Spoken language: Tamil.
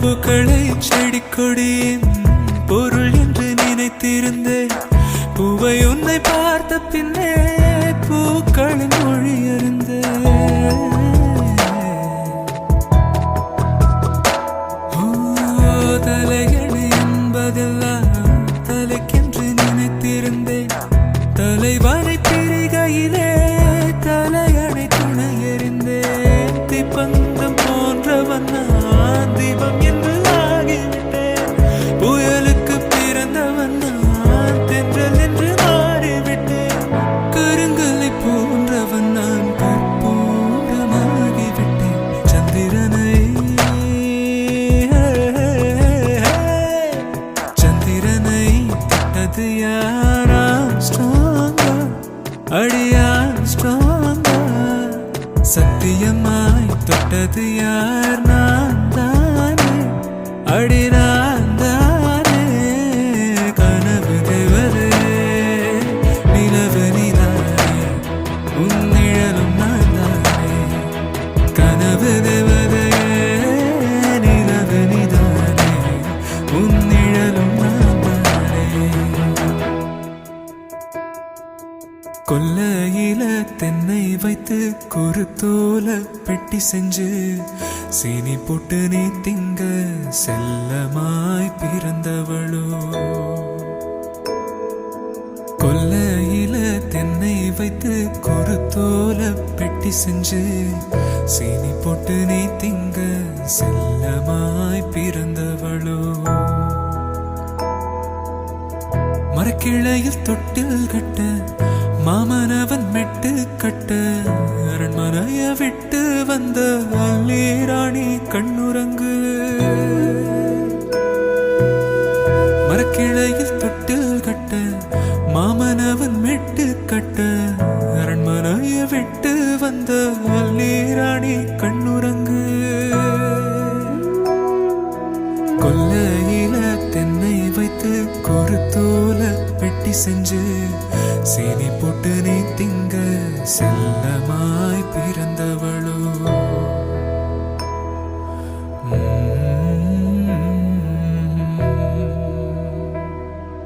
பூக்களை செடி கொடியின் பொருள் என்று நினைத்திருந்தேன். பூவை உன்னை பார்த்த பின்னே பூக்களின் மொழி அறிந்தேன். ஓ, என்பதெல்லாம் தலைக்கென்று நினைத்திருந்தேன். தலைவரை அடியான் ஸ்ட்ராங்கா சத்தியமாய் தொட்டது யார்? நான் தான். கொல்லையில தென்னை வைத்து குறுத்தோல பெட்டி செஞ்சு சீனி போட்டு நீ திங்க செல்லமாய் பிறந்தவளோ. கொல்லையில தென்னை வைத்து குறுத்தோல பெட்டி செஞ்சு சீனி போட்டு நீ திங்க செல்லமாய் பிறந்தவளோ. மரக்கிளையில் தொட்டில் கட்ட மாமனவன் மெட்டு கட்ட அரண்மனைய விட்டு வந்த அல்லீராணி கண்ணுறங்கு. மரக்கிளையில் தொட்டில் கட்ட மாமனவன் மெட்டு கட்ட அரண்மனைய விட்டு வந்த அல்லீராணி கண்ணுறங்கு. கொல்ல போல பெட்டி செஞ்சு சீனி போட்டு நீ திங்க செல்லமாய் பிறந்தவள்.